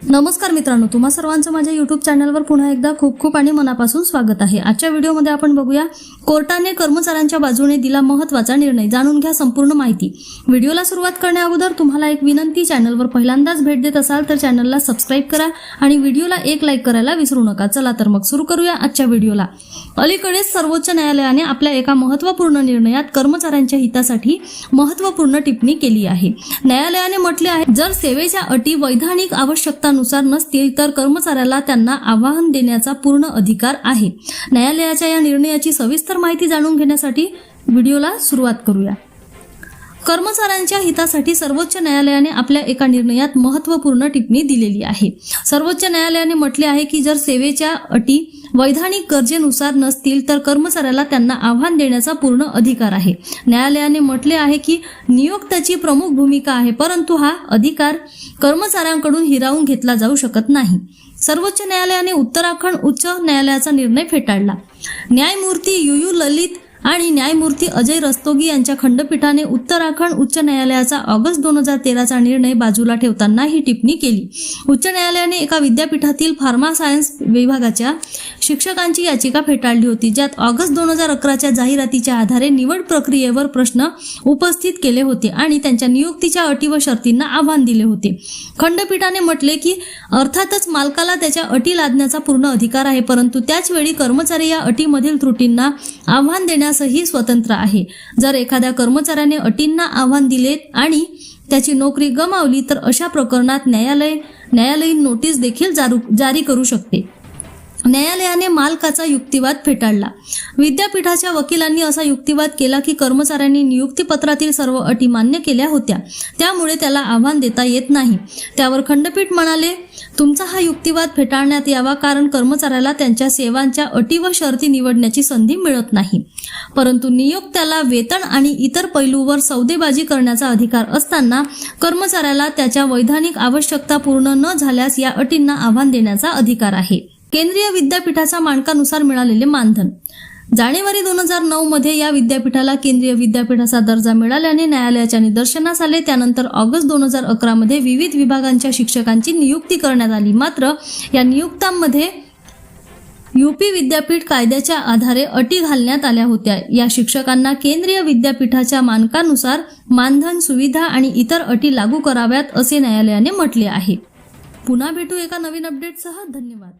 नमस्कार मित्रांनो तुम्हा सर्वांचं माझ्या युट्यूब चॅनलवर पुन्हा एकदा खूप खूप आणि मनापासून स्वागत आहे. आजच्या व्हिडिओमध्ये आपण बघूया कोर्टाने कर्मचाऱ्यांच्या बाजूने दिला महत्त्वाचा निर्णय. जाणून घ्या संपूर्ण माहिती. व्हिडिओला सुरुवात करण्या अगोदर तुम्हाला एक विनंती चॅनलवर पहिल्यांदाच भेट देत असाल तर चॅनलला सबस्क्राईब करा आणि व्हिडिओला एक लाईक करायला विसरू नका. चला तर मग सुरू करूया आजच्या व्हिडिओला अलीकडेच सर्वोच्च न्यायालयाने आपल्या एका महत्त्वपूर्ण निर्णयात कर्मचाऱ्यांच्या हितासाठी महत्त्वपूर्ण टिप्पणी केली आहे. न्यायालयाने म्हटले आहे जर सेवेच्या अटी वैधानिक आवश्यकतानुसार नसतील तर कर्मचाऱ्याला त्यांना आवाहन देण्याचा पूर्ण अधिकार आहे. न्यायालयाच्या या निर्णयाची सविस्तर माहिती जाणून घेण्यासाठी व्हिडिओला सुरुवात करूया. कर्मचाऱ्यांच्या हितासाठी सर्वोच्च न्यायालयाने आपल्या एका निर्णयात महत्त्वपूर्ण टिप्पणी दिलेली आहे. सर्वोच्च न्यायालयाने म्हटले आहे की जर सेवेच्या अटी वैधानिक गरजेनुसार नसतील तर कर्मचाऱ्याला त्यांना आव्हान देण्याचा पूर्ण अधिकार आहे. न्यायालयाने म्हटले आहे की नियोक्त्याची प्रमुख भूमिका आहे परंतु हा अधिकार कर्मचाऱ्यांकडून हिरावून घेतला जाऊ शकत नाही. सर्वोच्च न्यायालयाने उत्तराखंड उच्च न्यायालयाचा निर्णय फेटाळला. न्यायमूर्ती यू यू ललित आणि न्यायमूर्ती अजय रस्तोगी यांच्या खंडपीठाने उत्तराखंड उच्च न्यायालयाचा ऑगस्ट दोन हजार तेराचा निर्णय बाजूला ठेवताना ही टिप्पणी केली. उच्च न्यायालयाने एका विद्यापीठातील फार्मा सायन्स विभागाच्या शिक्षकांची याचिका फेटाळली होती ज्यात ऑगस्ट दोन हजार अकराच्या जाहिरातीच्या आधारे निवड प्रक्रियेवर प्रश्न उपस्थित केले होते आणि त्यांच्या नियुक्तीच्या अटी व शर्तींना आव्हान दिले होते. खंडपीठाने म्हटले की अर्थातच मालकाला त्याच्या अटी लादण्याचा पूर्ण अधिकार आहे परंतु त्याच वेळी कर्मचारी या अटीमधील त्रुटींना आव्हान देण्यासही स्वतंत्र आहे. जर एखाद्या कर्मचाऱ्याने अटींना आव्हान दिले आणि त्याची नोकरी गमावली तर अशा प्रकरणात न्यायालय न्यायालयीन नोटीस देखील जारू जारी करू शकते. न्यायालयाने मालकाचा युक्तिवाद फेटाळला. विद्यापीठाच्या वकिलांनी असा युक्तिवाद केला की कर्मचाऱ्यांनी नियुक्तीपत्रातील सर्व अटी मान्य केल्या होत्या. त्यामुळे त्याला आव्हान देता येत नाही. त्यावर खंडपीठ म्हणाले तुमचा हा युक्तिवाद फेटाळण्यात यावा कारण कर्मचाऱ्याला त्यांच्या सेवांच्या अटी व शर्ती निवडण्याची संधी मिळत नाही. परंतु नियोक्त्याला वेतन आणि इतर पैलूवर सौदेबाजी करण्याचा अधिकार असताना कर्मचाऱ्याला त्याच्या वैधानिक आवश्यकता पूर्ण न झाल्यास या अटींना आव्हान देण्याचा अधिकार आहे. केंद्रीय विद्यापीठाच्या मानकानुसार मिळालेले मानधन. जानेवारी दोन हजार नऊ मध्ये या विद्यापीठाला केंद्रीय विद्यापीठाचा दर्जा मिळाल्याने न्यायालयाच्या निदर्शनास आले. त्यानंतर ऑगस्ट दोन हजार अकरा मध्ये विविध विभागांच्या शिक्षकांची नियुक्ती करण्यात आली. मात्र या नियुक्त्यांमध्ये यूपी विद्यापीठ कायद्याच्या आधारे अटी घालण्यात आल्या होत्या. या शिक्षकांना केंद्रीय विद्यापीठाच्या मानकानुसार मानधन सुविधा आणि इतर अटी लागू कराव्यात असे न्यायालयाने म्हटले आहे. पुन्हा भेटू एका नवीन अपडेटसह. धन्यवाद.